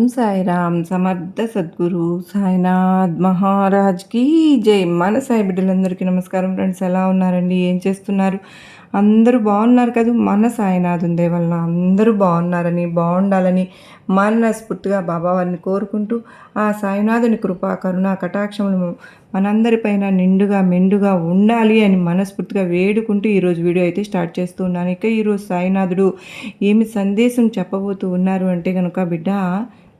ఓం సాయిరామ్ సమర్థ సద్గురు సాయినాథ్ మహారాజ్కి జై. మన సాయి బిడ్డలందరికీ నమస్కారం ఫ్రెండ్స్ ఎలా ఉన్నారండి? ఏం చేస్తున్నారు? అందరూ బాగున్నారు కదా? మన సాయినాథ్ ఉందే వల్ల అందరూ బాగున్నారని బాగుండాలని మనస్ఫూర్తిగా బాబావారిని కోరుకుంటూ ఆ సాయినాథుని కృపా కరుణ కటాక్షములు మనందరిపైన నిండుగా మెండుగా ఉండాలి అని మనస్ఫూర్తిగా వేడుకుంటూ ఈరోజు వీడియో అయితే స్టార్ట్ చేస్తూ ఉన్నాను. ఇక ఈరోజు సాయినాథుడు ఏమి సందేశం చెప్పబోతూ ఉన్నారు అంటే కనుక బిడ్డ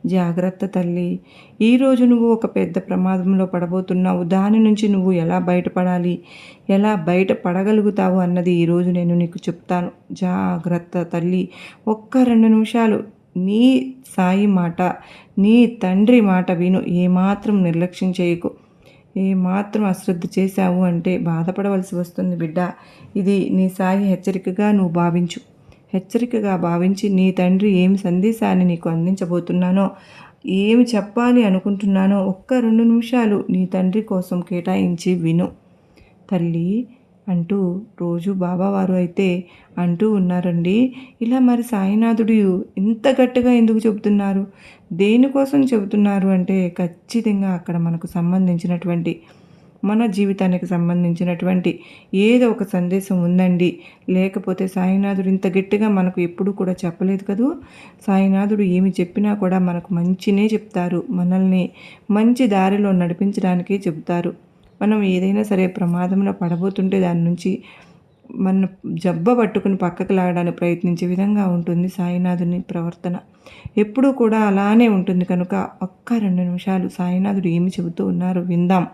జాగ్రత్త తల్లి. ఈరోజు నువ్వు ఒక పెద్ద ప్రమాదంలో పడబోతున్నావు. దాని నుంచి నువ్వు ఎలా బయటపడాలి? ఎలా బయట పడగలుగుతావు అన్నది ఈరోజు నేను నీకు చెప్తాను. జాగ్రత్త తల్లి. ఒక్క రెండు నిమిషాలు. నీ సాయి మాట నీ తండ్రి మాట విను. ఏమాత్రం నిర్లక్ష్యం చేయకు. ఏమాత్రం అశ్రద్ధ చేశావు అంటే బాధపడవలసి వస్తుంది బిడ్డ. ఇది నీ సాయి హెచ్చరికగా నువ్వు భావించు. హెచ్చరికగా భావించి నీ తండ్రి ఏమి సందేశాన్ని నీకు అందించబోతున్నానో ఏమి చెప్పాలి అనుకుంటున్నానో ఒక్క రెండు నిమిషాలు నీ తండ్రి కోసం కేటాయించి విను. తల్లి అంటూ రోజు బాబావారు అయితే అంటూ ఉన్నారండి. ఇలా మరి సాయినాథుడు ఇంత గట్టిగా ఎందుకు చెబుతున్నారు? దేనికోసం చెబుతున్నారు అంటే ఖచ్చితంగా అక్కడ మనకు సంబంధించినటువంటి మన జీవితానికి సంబంధించినటువంటి ఏదో ఒక సందేశం ఉందండి. లేకపోతే సాయినాథుడు ఇంత గట్టిగా మనకు ఎప్పుడూ కూడా చెప్పలేదు కదూ? సాయినాథుడు ఏమి చెప్పినా కూడా మనకు మంచినే చెప్తారు. మనల్ని మంచి దారిలో నడిపించడానికే చెబుతారు. మనం ఏదైనా సరే ప్రమాదంలో పడబోతుంటే దాని నుంచి మన జబ్బ పట్టుకుని పక్కకు లాగడానికి ప్రయత్నించే విధంగా ఉంటుంది సాయినాథుని ప్రవర్తన. ఎప్పుడూ కూడా అలానే ఉంటుంది కనుక ఒక్క రెండు నిమిషాలు సాయినాథుడు ఏమి చెబుతూ ఉన్నారో విందాం.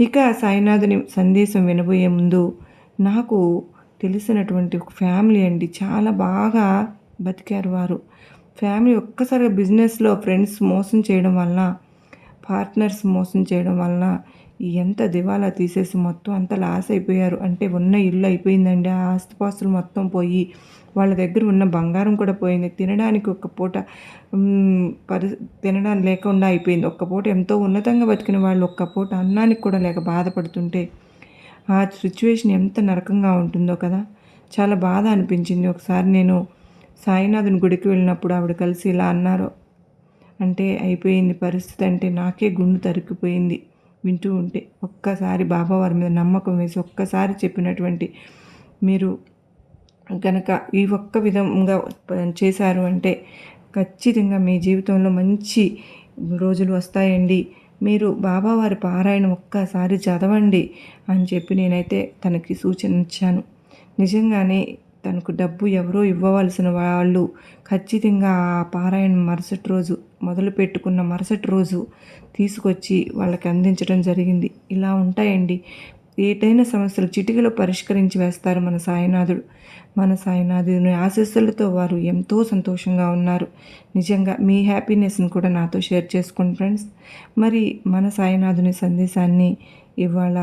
ఇక సాయినాథుని సందేశం వినబోయే ముందు నాకు తెలిసినటువంటి ఒక ఫ్యామిలీ అండి. చాలా బాగా బతికారు వారు. ఫ్యామిలీ ఒక్కసారిగా బిజినెస్లో ఫ్రెండ్స్ మోసం చేయడం వలన పార్ట్నర్స్ మోసం చేయడం వలన ఎంత దివాలా తీసేసి మొత్తం అంత లాస్ అయిపోయారు. అంటే ఉన్న ఇల్లు అయిపోయిందండి. ఆ ఆస్తిపాస్తులు మొత్తం పోయి వాళ్ళ దగ్గర ఉన్న బంగారం కూడా పోయింది. తినడానికి ఒక పూట పరి తినడానికి లేకుండా అయిపోయింది. ఒక్క పూట ఎంతో ఉన్నతంగా బతికిన వాళ్ళు ఒక్క పూట అన్నానికి కూడా లేక బాధపడుతుంటే ఆ సిచ్యువేషన్ ఎంత నరకంగా ఉంటుందో కదా. చాలా బాధ అనిపించింది. ఒకసారి నేను సాయినాథుని గుడికి వెళ్ళినప్పుడు ఆవిడ కలిసి ఇలా అన్నారు అంటే అయిపోయింది పరిస్థితి అంటే నాకే గుండు తరికిపోయింది వింటూ ఉంటే. ఒక్కసారి బాబావారి మీద నమ్మకం వేసి ఒక్కసారి చెప్పినటువంటి మీరు కనుక ఈ ఒక్క విధంగా చేశారు అంటే ఖచ్చితంగా మీ జీవితంలో మంచి రోజులు వస్తాయండి. మీరు బాబావారి పారాయణ ఒక్కసారి చదవండి అని చెప్పి నేనైతే తనకి సూచన ఇచ్చాను నిజంగానే తనకు డబ్బు ఎవరో ఇవ్వవలసిన వాళ్ళు ఖచ్చితంగా ఆ పారాయణ మరుసటి రోజు మొదలు పెట్టుకున్న మరుసటి రోజు తీసుకొచ్చి వాళ్ళకి అందించడం జరిగింది. ఇలా ఉంటాయండి. ఏటైన సమస్యలు చిటికలో పరిష్కరించి వేస్తారు మన సాయినాథుడు. మన సాయినాథుని ఆశస్సులతో వారు ఎంతో సంతోషంగా ఉన్నారు. నిజంగా మీ హ్యాపీనెస్ని కూడా నాతో షేర్ చేసుకోండి ఫ్రెండ్స్. మరి మన సాయినాథుని సందేశాన్ని ఇవాళ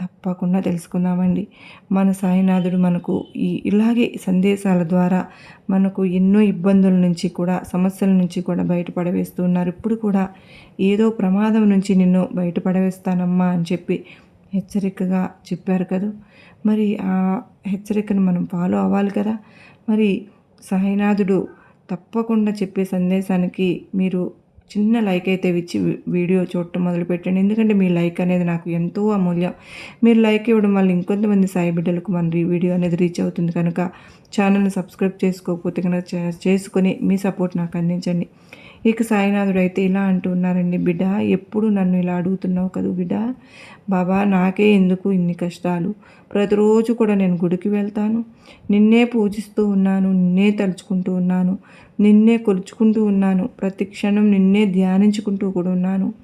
తప్పకుండా తెలుసుకుందామండి. మన సాయినాథుడు మనకు ఈ ఇలాగే సందేశాల ద్వారా మనకు ఎన్నో ఇబ్బందుల నుంచి కూడా సమస్యల నుంచి కూడా బయటపడవేస్తున్నారు ఇప్పుడు కూడా ఏదో ప్రమాదం నుంచి నిన్ను బయటపడవేస్తానమ్మా అని చెప్పి హెచ్చరికగా చెప్పారు కదా. మరి ఆ హెచ్చరికను మనం ఫాలో అవ్వాలి కదా. మరి సాయినాథుడు తప్పకుండా చెప్పే సందేశానికి మీరు చిన్న లైక్ అయితే ఇచ్చి వీడియో చూడటం మొదలుపెట్టండి ఎందుకంటే మీ లైక్ అనేది నాకు ఎంతో అమూల్యం. మీరు లైక్ ఇవ్వడం వల్ల ఇంకొంతమంది సాయి బిడ్డలకు మన వీడియో అనేది రీచ్ అవుతుంది. కనుక ఛానల్ని సబ్స్క్రైబ్ చేసుకోకపోతే కనుక చేసుకొని మీ సపోర్ట్ నాకు అందించండి. ఇక సాయినాథుడు అయితే ఇలా అంటున్నారండి బిడ్డ ఎప్పుడు నన్ను ఇలా అడుగుతున్నావు కదూ బిడ్డ? బాబా నాకే ఎందుకు ఇన్ని కష్టాలు? ప్రతిరోజు కూడా నేను గుడికి వెళ్తాను. నిన్నే పూజిస్తూ ఉన్నాను నిన్నే తలుచుకుంటూ ఉన్నాను నిన్నే కొలుచుకుంటూ ఉన్నాను ప్రతి క్షణం నిన్నే ధ్యానించుకుంటూ కూడా ఉన్నాను.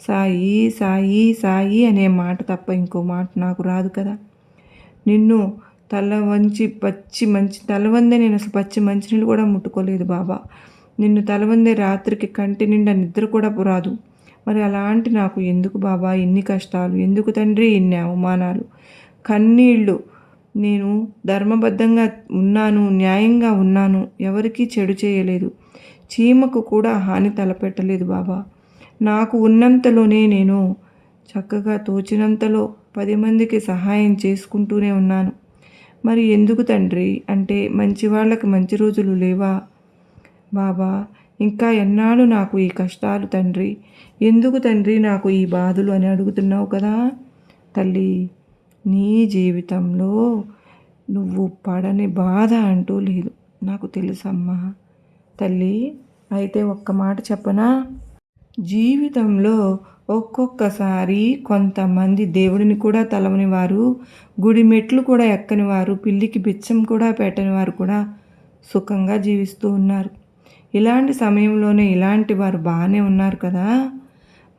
సాయి సాయి సాయి అనే మాట తప్ప ఇంకో మాట నాకు రాదు కదా. నిన్ను తల వంచి పచ్చి మంచి తల వందే నేను అసలు పచ్చి మంచినీళ్ళు కూడా ముట్టుకోలేదు బాబా. నిన్ను తలవందే రాత్రికి కంటి నిండా నిద్ర కూడా పురాదు మరి అలాంటి నాకు ఎందుకు బాబా? ఇన్ని కష్టాలు? ఎందుకు తండ్రి ఇన్ని అవమానాలు? కన్నీళ్ళు నేను ధర్మబద్ధంగా ఉన్నాను న్యాయంగా ఉన్నాను. ఎవరికీ చెడు చేయలేదు. చీమకు కూడా హాని తలపెట్టలేదు బాబా. నాకు ఉన్నంతలోనే నేను చక్కగా తోచినంతలో పది మందికి సహాయం చేసుకుంటూనే ఉన్నాను. మరి ఎందుకు తండ్రి? అంటే మంచి వాళ్ళకి మంచి రోజులు లేవా? బాబా ఇంకా ఎన్నాళ్ళు నాకు ఈ కష్టాలు తండ్రి? ఎందుకు తండ్రి నాకు ఈ బాధలు అని అడుగుతున్నావు కదా? తల్లి నీ జీవితంలో నువ్వు పడని బాధ అంటూ లేదు. నాకు తెలుసమ్మా. తల్లి అయితే ఒక్క మాట చెప్పనా? జీవితంలో ఒక్కొక్కసారి కొంతమంది దేవుడిని కూడా తలవని వారు గుడి మెట్లు కూడా ఎక్కని వారు పిల్లికి బిచ్చం కూడా పెట్టని వారు కూడా సుఖంగా జీవిస్తూ ఉన్నారు. ఇలాంటి సమయంలోనే ఇలాంటి వారు బాగానే ఉన్నారు కదా?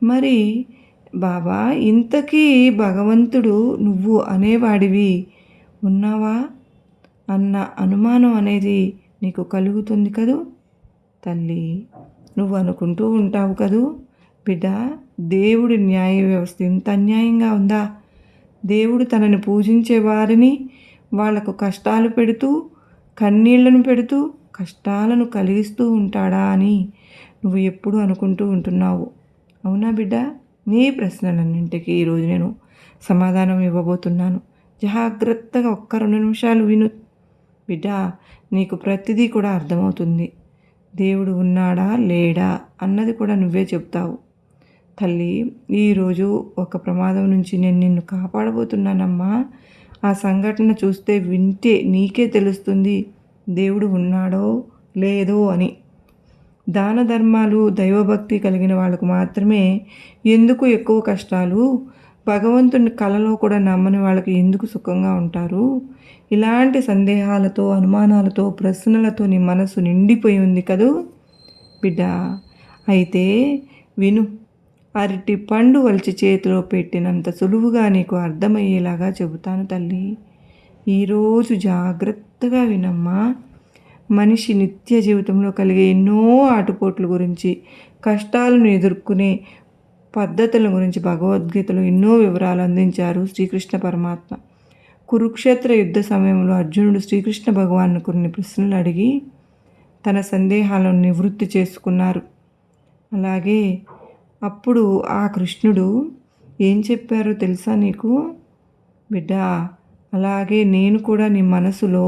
మరి బాబా ఇంతకీ భగవంతుడు నువ్వు అనేవాడివి ఉన్నావా? అన్న అనుమానం అనేది నీకు కలుగుతుంది కదూ? తల్లి నువ్వు అనుకుంటూ ఉంటావు కదూ? బిడ్డ దేవుడి న్యాయ వ్యవస్థ ఇంత అన్యాయంగా ఉందా? దేవుడు తనని పూజించే వారిని వాళ్ళకు కష్టాలు పెడుతూ కన్నీళ్ళను పెడుతూ కష్టాలను కలిగిస్తూ ఉంటాడా అని నువ్వు ఎప్పుడు అనుకుంటూ ఉంటున్నావు. అవునా బిడ్డ? నీ ప్రశ్నలన్నింటికి ఈరోజు నేను సమాధానం ఇవ్వబోతున్నాను. జాగ్రత్తగా ఒక్క రెండు నిమిషాలు విను. బిడ్డ నీకు ప్రతిదీ కూడా అర్థమవుతుంది. దేవుడు ఉన్నాడా? లేడా? అన్నది కూడా నువ్వే చెప్తావు. తల్లి ఈరోజు ఒక ప్రమాదం నుంచి నేను నిన్ను కాపాడబోతున్నానమ్మా. ఆ సంఘటన చూస్తే వింటే నీకే తెలుస్తుంది. దేవుడు ఉన్నాడో లేదో అని. దాన ధర్మాలు దైవభక్తి కలిగిన వాళ్ళకు మాత్రమే ఎందుకు ఎక్కువ కష్టాలు? భగవంతుని కళలో కూడా నమ్మని వాళ్ళకి ఎందుకు సుఖంగా ఉంటారు? ఇలాంటి సందేహాలతో అనుమానాలతో ప్రశ్నలతో నీ మనసు నిండిపోయి ఉంది కదూ? బిడ్డ అయితే విను. అరటి పండు వలిచి చేతిలో పెట్టినంత సులువుగా నీకు అర్థమయ్యేలాగా చెబుతాను తల్లి. ఈరోజు జాగ్రత్తగా వినమ్మా. మనిషి నిత్య జీవితంలో కలిగే ఎన్నో ఆటుపోట్ల గురించి కష్టాలను ఎదుర్కొనే పద్ధతుల గురించి భగవద్గీతలో ఎన్నో వివరాలు అందించారు శ్రీకృష్ణ పరమాత్మ. కురుక్షేత్ర యుద్ధ సమయంలో అర్జునుడు శ్రీకృష్ణ భగవాన్ కొన్ని ప్రశ్నలు అడిగి తన సందేహాలను నివృత్తి చేసుకున్నారు. అలాగే అప్పుడు ఆ కృష్ణుడు ఏం చెప్పారో తెలుసా నీకు? బిడ్డా అలాగే నేను కూడా నీ మనసులో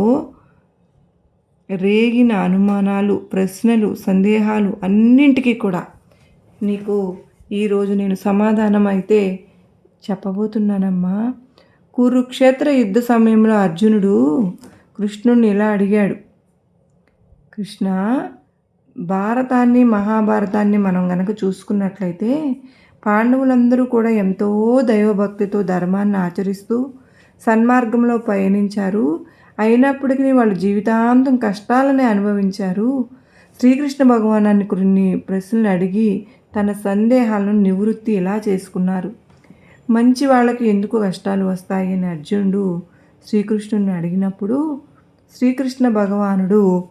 రేగిన అనుమానాలు ప్రశ్నలు సందేహాలు అన్నింటికీ కూడా నీకు ఈరోజు నేను సమాధానం అయితే చెప్పబోతున్నానమ్మా. కురుక్షేత్ర యుద్ధ సమయంలో అర్జునుడు కృష్ణుణ్ణి ఇలా అడిగాడు. కృష్ణ భారతాన్ని మహాభారతాన్ని మనం గనక చూసుకున్నట్లయితే పాండవులందరూ కూడా ఎంతో దైవభక్తితో ధర్మాన్ని ఆచరిస్తూ సన్మార్గంలో పయనించారు. అయినప్పటికీ వాళ్ళు జీవితాంతం కష్టాలనే అనుభవించారు. శ్రీకృష్ణ భగవానాన్ని కొన్ని ప్రశ్నలు అడిగి తన సందేహాలను నివృత్తి ఎలా చేసుకున్నారు? మంచి వాళ్ళకి ఎందుకు కష్టాలు వస్తాయి అని అర్జునుడు శ్రీకృష్ణుని అడిగినప్పుడు శ్రీకృష్ణ భగవానుడు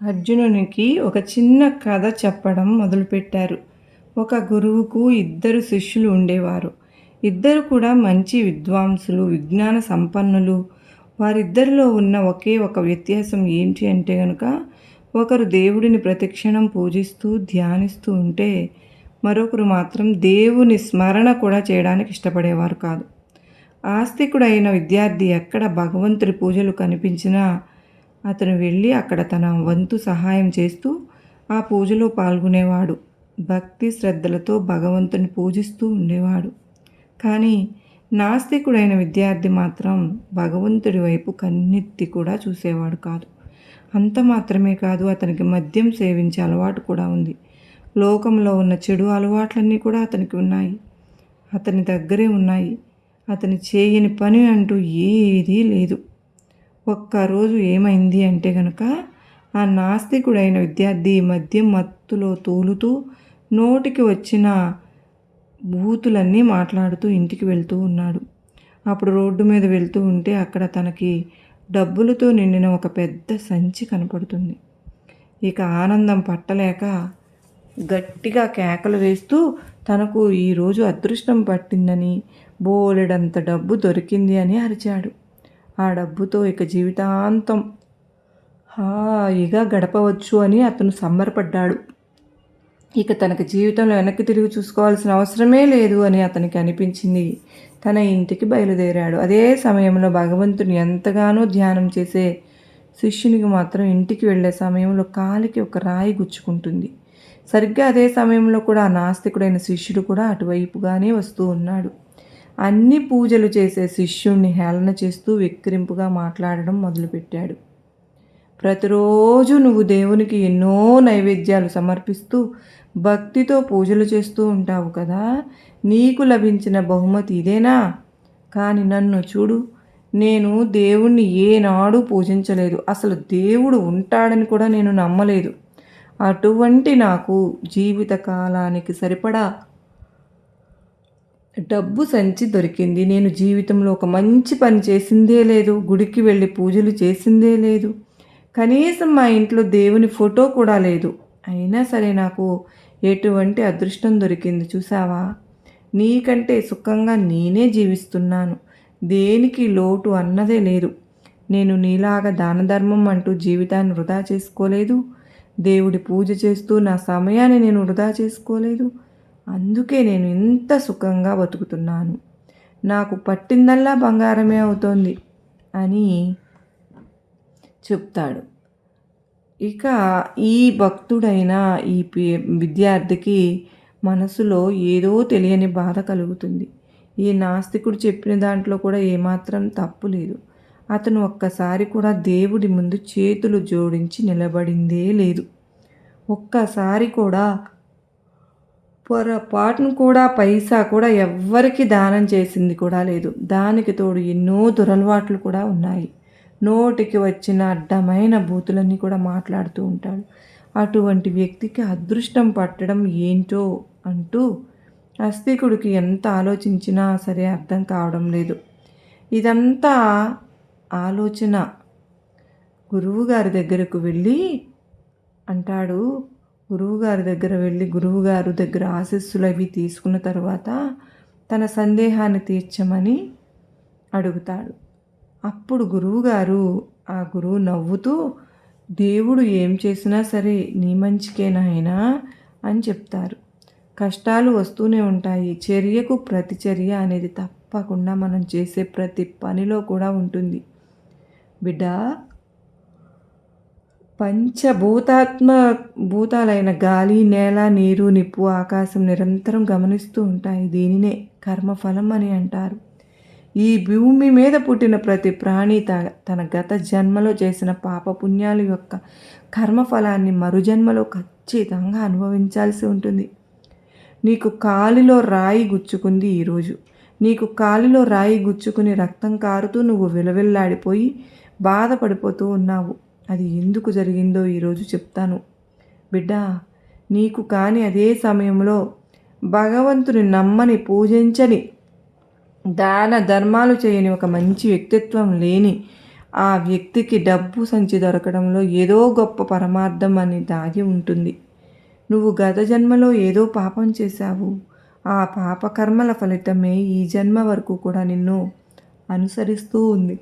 అర్జునునికి ఒక చిన్న కథ చెప్పడం మొదలుపెట్టారు. ఒక గురువుకు ఇద్దరు శిష్యులు ఉండేవారు. ఇద్దరు కూడా మంచి విద్వాంసులు విజ్ఞాన సంపన్నులు. వారిద్దరిలో ఉన్న ఒకే ఒక వ్యత్యాసం ఏంటి అంటే కనుక ఒకరు దేవుడిని ప్రతిక్షణం పూజిస్తూ ధ్యానిస్తూ ఉంటే మరొకరు మాత్రం దేవుని స్మరణ కూడా చేయడానికి ఇష్టపడేవారు కాదు. ఆస్తికుడైన విద్యార్థి ఎక్కడ భగవంతుడి పూజలు కనిపించినా అతను వెళ్ళి అక్కడ తన వంతు సహాయం చేస్తూ ఆ పూజలో పాల్గొనేవాడు. భక్తి శ్రద్ధలతో భగవంతుని పూజిస్తూ ఉండేవాడు. కానీ నాస్తికుడైన విద్యార్థి మాత్రం భగవంతుడి వైపు కన్నెత్తి కూడా చూసేవాడు కాదు. అంత మాత్రమే కాదు అతనికి మద్యం సేవించే అలవాటు కూడా ఉంది. లోకంలో ఉన్న చెడు అలవాట్లన్నీ కూడా అతనికి ఉన్నాయి. అతని దగ్గరే ఉన్నాయి. అతని చేయని పని అంటూ ఏదీ లేదు. ఒక్కరోజు ఏమైంది అంటే గనుక ఆ నాస్తికుడైన విద్యార్థి మద్యం మత్తులో తూలుతూ నోటికి వచ్చిన బూతులన్నీ మాట్లాడుతూ ఇంటికి వెళ్తూ ఉన్నాడు. అప్పుడు రోడ్డు మీద వెళ్తూ ఉంటే అక్కడ తనకి డబ్బులతో నిండిన ఒక పెద్ద సంచి కనపడుతుంది. ఇక ఆనందం పట్టలేక గట్టిగా కేకలు వేస్తూ తనకు ఈరోజు అదృష్టం పట్టిందని బోలెడంత డబ్బు దొరికింది అని అరిచాడు. ఆ డబ్బుతో ఇక జీవితాంతం హాయిగా గడపవచ్చు అని అతను సంబరపడ్డాడు. ఇక తనకి జీవితంలో వెనక్కి తిరిగి చూసుకోవాల్సిన అవసరమే లేదు అని అతనికి అనిపించింది. తన ఇంటికి బయలుదేరాడు. అదే సమయంలో భగవంతుని ఎంతగానో ధ్యానం చేసే శిష్యునికి మాత్రం ఇంటికి వెళ్ళే సమయంలో కాలికి ఒక రాయి గుచ్చుకుంటుంది. సరిగ్గా అదే సమయంలో కూడా ఆ నాస్తికుడైన శిష్యుడు కూడా అటువైపుగానే వస్తూ ఉన్నాడు. అన్ని పూజలు చేసే శిష్యుణ్ణి హేళన చేస్తూ వెక్కిరింపుగా మాట్లాడడం మొదలుపెట్టాడు. ప్రతిరోజు నువ్వు దేవునికి ఎన్నో నైవేద్యాలు సమర్పిస్తూ భక్తితో పూజలు చేస్తూ ఉంటావు కదా. నీకు లభించిన బహుమతి ఇదేనా? కానీ నన్ను చూడు నేను దేవుణ్ణి ఏనాడు పూజించలేదు. అసలు దేవుడు ఉంటాడని కూడా నేను నమ్మలేదు. అటువంటి నాకు జీవిత కాలానికి సరిపడా డబ్బు సంచి దొరికింది. నేను జీవితంలో ఒక మంచి పని చేసిందే లేదు. గుడికి వెళ్ళి పూజలు చేసిందే లేదు. కనీసం మా ఇంట్లో దేవుని ఫోటో కూడా లేదు. అయినా సరే నాకు ఎటువంటి అదృష్టం దొరికింది చూసావా నీకంటే సుఖంగా నేనే జీవిస్తున్నాను. దేనికి లోటు అన్నదే లేదు. నేను నీలాగా దాన ధర్మం అంటూ జీవితాన్ని వృధా చేసుకోలేదు. దేవుడి పూజ చేస్తూ నా సమయాన్ని నేను వృధా చేసుకోలేదు. అందుకే నేను ఇంత సుఖంగా బతుకుతున్నాను. నాకు పట్టిందల్లా బంగారమే అవుతోంది అని చెప్తాడు. ఇక ఈ భక్తుడైన ఈ విద్యార్థికి మనసులో ఏదో తెలియని బాధ కలుగుతుంది. ఈ నాస్తికుడు చెప్పిన దాంట్లో కూడా ఏమాత్రం తప్పు లేదు. అతను ఒక్కసారి కూడా దేవుడి ముందు చేతులు జోడించి నిలబడిందే లేదు. ఒక్కసారి కూడా పొరపాటును కూడా పైసా కూడా ఎవ్వరికి దానం చేసింది కూడా లేదు. దానికి తోడు ఎన్నో దురలవాట్లు కూడా ఉన్నాయి. నోటికి వచ్చిన అడ్డమైన బూతులన్నీ కూడా మాట్లాడుతూ ఉంటాడు. అటువంటి వ్యక్తికి అదృష్టం పట్టడం ఏంటో అంటూ అస్తికుడికి ఎంత ఆలోచించినా సరే అర్థం కావడం లేదు. ఇదంతా ఆలోచన. గురువుగారి దగ్గరకు వెళ్ళి అంటాడు గురువుగారి దగ్గర వెళ్ళి గురువుగారు దగ్గర ఆశస్సులు అవి తీసుకున్న తర్వాత తన సందేహాన్ని తీర్చమని అడుగుతాడు. అప్పుడు గురువుగారు ఆ గురువు నవ్వుతూ దేవుడు ఏం చేసినా సరే నీ మంచికేనాయనా అని చెప్తారు. కష్టాలు వస్తూనే ఉంటాయి. చర్యకు ప్రతిచర్య అనేది తప్పకుండా మనం చేసే ప్రతి పనిలో కూడా ఉంటుంది. బిడ్డ పంచభూతాత్మ భూతాలైన గాలి నేల నీరు నిప్పు ఆకాశం నిరంతరం గమనిస్తూ ఉంటాయి. దీనినే కర్మఫలం అని అంటారు. ఈ భూమి మీద పుట్టిన ప్రతి ప్రాణి తన గత జన్మలో చేసిన పాపపుణ్యాల యొక్క కర్మఫలాన్ని మరుజన్మలో ఖచ్చితంగా అనుభవించాల్సి ఉంటుంది. నీకు కాలిలో రాయి గుచ్చుకుంది ఈరోజు నీకు కాలిలో రాయి గుచ్చుకుని రక్తం కారుతూ నువ్వు విలవిల్లాడిపోయి బాధపడిపోతూ ఉన్నావు. అది ఎందుకు జరిగిందో ఈరోజు చెప్తాను. బిడ్డ నీకు కానీ అదే సమయంలో భగవంతుని నమ్మని పూజించని దాన ధర్మాలు చేయని ఒక మంచి వ్యక్తిత్వం లేని ఆ వ్యక్తికి డబ్బు సంచి దొరకడంలో ఏదో గొప్ప పరమార్థం అని దాగి ఉంటుంది. నువ్వు గత జన్మలో ఏదో పాపం చేశావు. ఆ పాపకర్మల ఫలితమే ఈ జన్మ వరకు కూడా నిన్ను అనుసరిస్తూ ఉంది.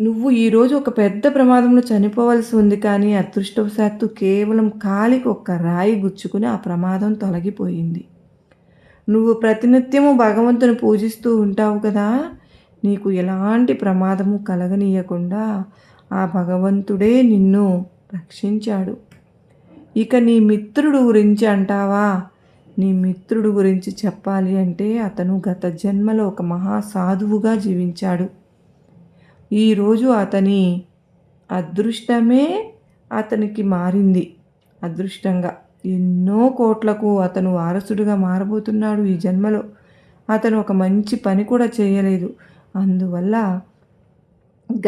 నువ్వు ఈరోజు ఒక పెద్ద ప్రమాదంలో చనిపోవలసి ఉంది కానీ అదృష్టవశాత్తు కేవలం కాలికి ఒక్క రాయి గుచ్చుకుని ఆ ప్రమాదం తొలగిపోయింది. నువ్వు ప్రతినిత్యము భగవంతుని పూజిస్తూ ఉంటావు కదా నీకు ఎలాంటి ప్రమాదము కలగనీయకుండా ఆ భగవంతుడే నిన్ను రక్షించాడు. ఇక నీ మిత్రుడు గురించి అంటావా? నీ మిత్రుడు గురించి చెప్పాలి అంటే అతను గత జన్మలో ఒక మహా సాధువుగా జీవించాడు ఈరోజు అతని అదృష్టమే అతనికి మారింది అదృష్టంగా. ఎన్నో కోట్లకు అతను వారసుడిగా మారబోతున్నాడు ఈ జన్మలో. అతను ఒక మంచి పని కూడా చేయలేదు. అందువల్ల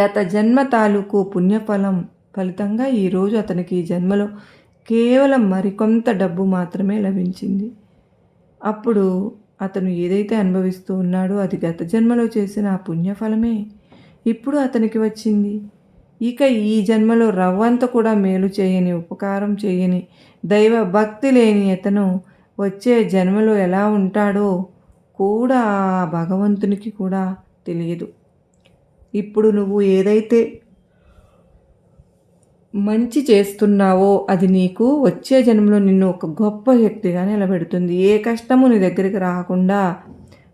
గత జన్మ తాలూకు పుణ్యఫలం ఫలితంగా ఈరోజు అతనికి ఈ జన్మలో కేవలం మరికొంత డబ్బు మాత్రమే లభించింది. అప్పుడు అతను ఏదైతే అనుభవిస్తూ ఉన్నాడో అది గత జన్మలో చేసిన ఆ పుణ్యఫలమే. ఇప్పుడు అతనికి వచ్చింది. ఇక ఈ జన్మలో రవ్వంత కూడా మేలు చేయని ఉపకారం చేయని దైవ భక్తి లేని అతను వచ్చే జన్మలో ఎలా ఉంటాడో కూడా ఆ భగవంతునికి కూడా తెలియదు. ఇప్పుడు నువ్వు ఏదైతే మంచి చేస్తున్నావో అది నీకు వచ్చే జన్మలో నిన్ను ఒక గొప్ప వ్యక్తిగా నిలబెడుతుంది. ఏ కష్టము నీ దగ్గరికి రాకుండా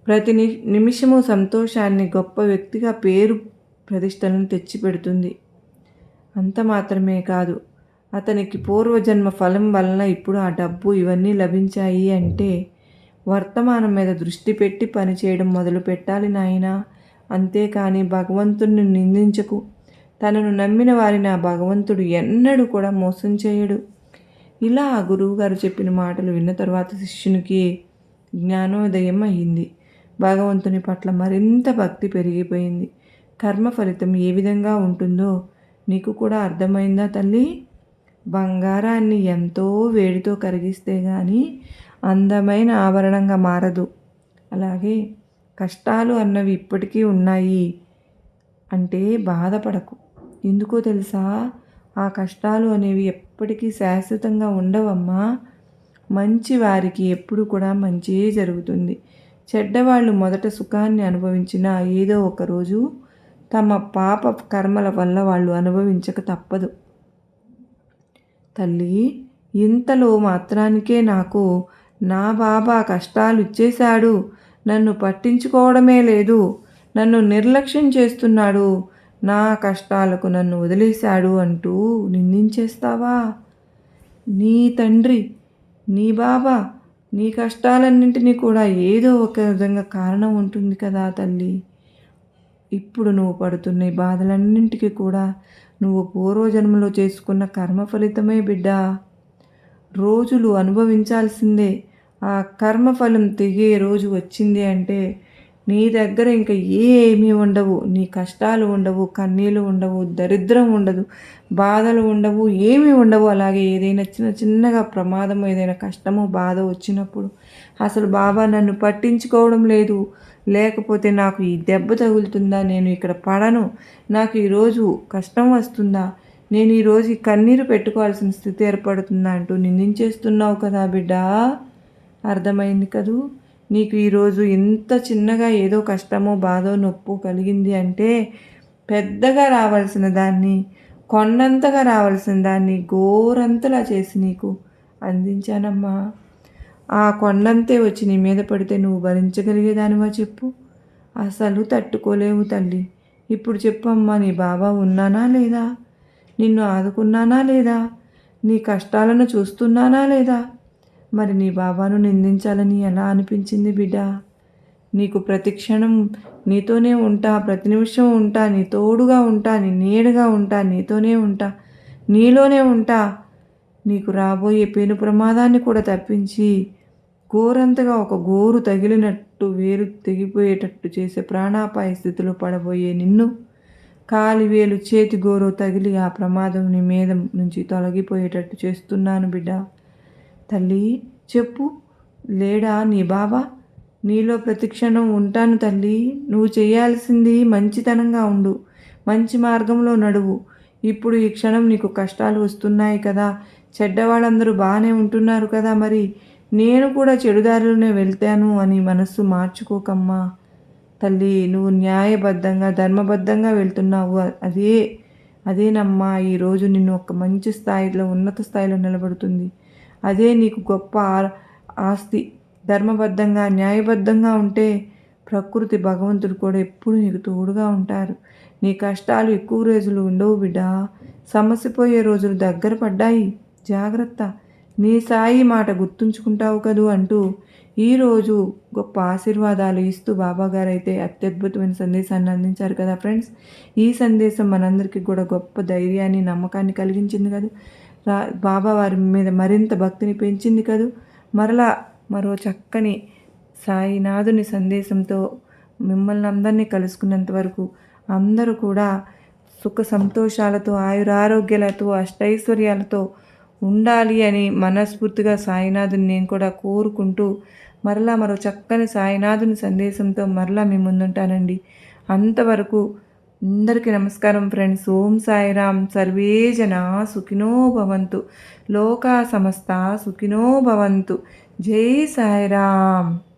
ప్రతి ని నిమిషము సంతోషాన్ని గొప్ప వ్యక్తిగా పేరు ప్రతిష్టలను తెచ్చిపెడుతుంది. అంత మాత్రమే కాదు. అతనికి పూర్వజన్మ ఫలం వలన ఇప్పుడు ఆ డబ్బు ఇవన్నీ లభించాయి అంటే వర్తమానం మీద దృష్టి పెట్టి పనిచేయడం మొదలు పెట్టాలి నాయన. అంతేకాని భగవంతుణ్ణి నిందించకు. తనను నమ్మిన వారిని ఆ భగవంతుడు ఎన్నడూ కూడా మోసం చేయడు. ఇలా ఆ గురువుగారు చెప్పిన మాటలు విన్న తర్వాత శిష్యునికి జ్ఞానోదయం అయింది భగవంతుని పట్ల మరింత భక్తి పెరిగిపోయింది. కర్మ ఫలితం ఏ విధంగా ఉంటుందో నీకు కూడా అర్థమైందా తల్లి? బంగారాన్ని ఎంతో వేడితో కరిగిస్తే కానీ అందమైన ఆభరణంగా మారదు. అలాగే కష్టాలు అన్నవి ఇప్పటికీ ఉన్నాయి అంటే బాధపడకు. ఎందుకో తెలుసా? ఆ కష్టాలు అనేవి ఎప్పటికీ శాశ్వతంగా ఉండవమ్మా. మంచి వారికి ఎప్పుడు కూడా మంచి జరుగుతుంది. చెడ్డవాళ్ళు మొదట సుఖాన్ని అనుభవించిన ఏదో ఒకరోజు తమ పాప కర్మల వల్ల వాళ్ళు అనుభవించక తప్పదు. తల్లి ఇంతలో మాత్రానికే నాకు నా బాబా కష్టాలు ఇచ్చేశాడు నన్ను పట్టించుకోవడమే లేదు. నన్ను నిర్లక్ష్యం చేస్తున్నాడు. నా కష్టాలకు నన్ను వదిలేశాడు అంటూ నిందించేస్తావా? నీ తండ్రి నీ బాబా నీ కష్టాలన్నింటినీ కూడా ఏదో ఒక విధంగా కారణం ఉంటుంది కదా తల్లి. ఇప్పుడు నువ్వు పడుతున్న ఈ బాధలన్నింటికి కూడా నువ్వు పూర్వజన్మలో చేసుకున్న కర్మ ఫలితమే బిడ్డ. రోజులు అనుభవించాల్సిందే. ఆ కర్మఫలం తెగే రోజు వచ్చింది అంటే నీ దగ్గర ఇంకా ఏమీ ఉండవు. నీ కష్టాలు ఉండవు కన్నీళ్ళు ఉండవు దరిద్రం ఉండదు బాధలు ఉండవు ఏమీ ఉండవు. అలాగే ఏదైనా చిన్న చిన్నగా ప్రమాదం ఏదైనా కష్టము బాధ వచ్చినప్పుడు అసలు బాబా నన్ను పట్టించుకోవడం లేదు. లేకపోతే నాకు ఈ దెబ్బ తగులుతుందా? నేను ఇక్కడ పడను. నాకు ఈరోజు కష్టం వస్తుందా? నేను ఈరోజు ఈ కన్నీరు పెట్టుకోవాల్సిన స్థితి ఏర్పడుతుందా అంటూ నిందించేస్తున్నావు కదా బిడ్డ? అర్థమైంది కదూ? నీకు ఈరోజు ఇంత చిన్నగా ఏదో కష్టమో బాధో నొప్పు కలిగింది అంటే పెద్దగా రావాల్సిన దాన్ని కొండంతగా రావాల్సిన దాన్ని గోరంతలా చేసి నీకు అందించానమ్మా. ఆ కొండంతే వచ్చి నీ మీద పడితే నువ్వు భరించగలిగేదానివా చెప్పు? అసలు తట్టుకోలేవు తల్లి. ఇప్పుడు చెప్పమ్మా నీ బాబా ఉన్నానా లేదా? నిన్ను ఆదుకున్నానా లేదా? నీ కష్టాలను చూస్తున్నానా లేదా? మరి నీ బాబాను నిందించాలని ఎలా అనిపించింది బిడ్డ? నీకు ప్రతి క్షణం నీతోనే ఉంటా ప్రతి నిమిషం ఉంటా నీ తోడుగా ఉంటా నీ నీడగా ఉంటా నీతోనే ఉంటా నీలోనే ఉంటా. నీకు రాబోయే పెను ప్రమాదాన్ని కూడా తప్పించి ఘోరంతగా ఒక గోరు తగిలినట్టు వేరు తెగిపోయేటట్టు చేసే ప్రాణాపాయ స్థితిలో పడబోయే నిన్ను కాలివేలు చేతి గోరు తగిలి ఆ ప్రమాదం నీ మీద నుంచి తొలగిపోయేటట్టు చేస్తున్నాను బిడ్డ. తల్లి చెప్పు. లేడా నీ బాబా నీలో ప్రతిక్షణం ఉంటాను తల్లి. నువ్వు చేయాల్సింది మంచితనంగా ఉండు. మంచి మార్గంలో నడువు. ఇప్పుడు ఈ క్షణం నీకు కష్టాలు వస్తున్నాయి కదా. చెడ్డవాళ్ళందరూ బాగానే ఉంటున్నారు కదా మరి. నేను కూడా చెడుదారిలోనే వెళ్తాను అని మనస్సు మార్చుకోకమ్మా. తల్లి నువ్వు న్యాయబద్ధంగా ధర్మబద్ధంగా వెళ్తున్నావు. అదే అదేనమ్మా ఈరోజు నిన్ను ఒక మంచి స్థాయిలో ఉన్నత స్థాయిలో నిలబడుతుంది. అదే నీకు గొప్ప ఆస్తి. ధర్మబద్ధంగా న్యాయబద్ధంగా ఉంటే ప్రకృతి భగవంతుడు కూడా ఎప్పుడు నీకు తోడుగా ఉంటారు. నీ కష్టాలు ఎక్కువ రోజులు ఉండవు బిడ్డ. సమస్యపోయే రోజులు దగ్గర పడ్డాయి. జాగ్రత్త. నీ సాయి మాట గుర్తుంచుకుంటావు కదూ అంటూ ఈరోజు గొప్ప ఆశీర్వాదాలు ఇస్తూ బాబాగారు అయితే అత్యద్భుతమైన సందేశాన్ని అందించారు కదా ఫ్రెండ్స్. ఈ సందేశం మనందరికీ కూడా గొప్ప ధైర్యాన్ని నమ్మకాన్ని కలిగించింది కదా. రా బాబా వారి మీద మరింత భక్తిని పెంచింది కదూ. మరలా మరో చక్కని సాయినాథుని సందేశంతో మిమ్మల్ని అందరినీ కలుసుకున్నంత వరకు అందరూ కూడా సుఖ సంతోషాలతో ఆయురారోగ్యాలతో అష్టైశ్వర్యాలతో ఉండాలి అని మనస్ఫూర్తిగా సాయినాథుని నేను కూడా కోరుకుంటూ మరలా మరో చక్కని సాయినాథుని సందేశంతో మరలా మీ ముందుంటానండి. అంతవరకు అందరికీ నమస్కారం ఫ్రెండ్స్. ఓం సాయిరామ్. సర్వే జన సుఖినో భవంతు. లోకా సమస్త సుఖినో భవంతు. జై సాయిరామ్.